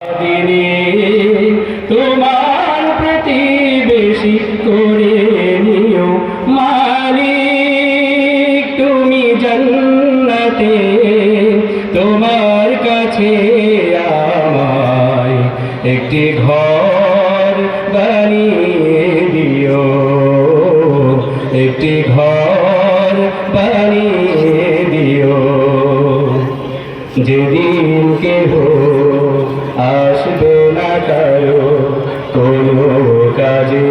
দিনে তোমার প্রতিবেশী করে নিও মালিক। তুমি জন্নতে, তোমার কাছে আমায় একটি ঘর বানিয়ে দিও। একটি ঘর বানিয়ে দিও। যেদিন কেহ আসবে না কারও কোনো কাজে।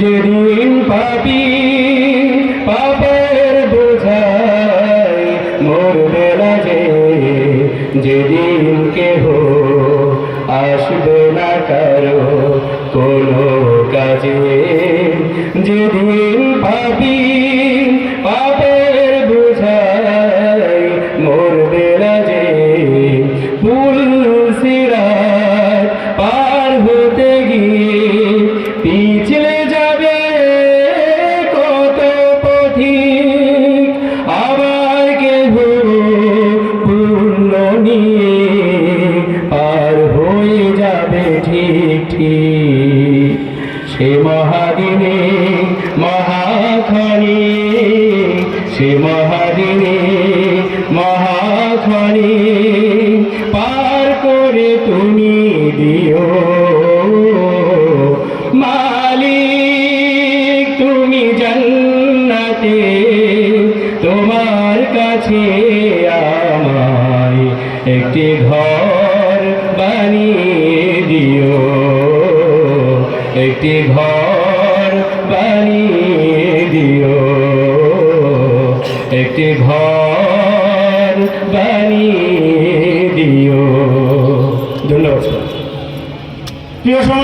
যেদিন পাপি পাপের বোঝায় মরবে না যে, যেদিন কেহ আসবে না কারও কোনো নিয়ে পার হয়ে যাবে ঠিক ঠিক। সে মহাদিনে মহাখনি, সে মহাদিনে মহাখনি পার করে তুমি দিও। মালিক, তুমি জন্নতে তোমার কাছে আমায় একটি ঘর বানিয়ে দিও। একটি ঘর বানিয়ে দিও। একটি ঘর বানিয়ে দিও। ধন্যবাদ। প্রিয় সমাবেশ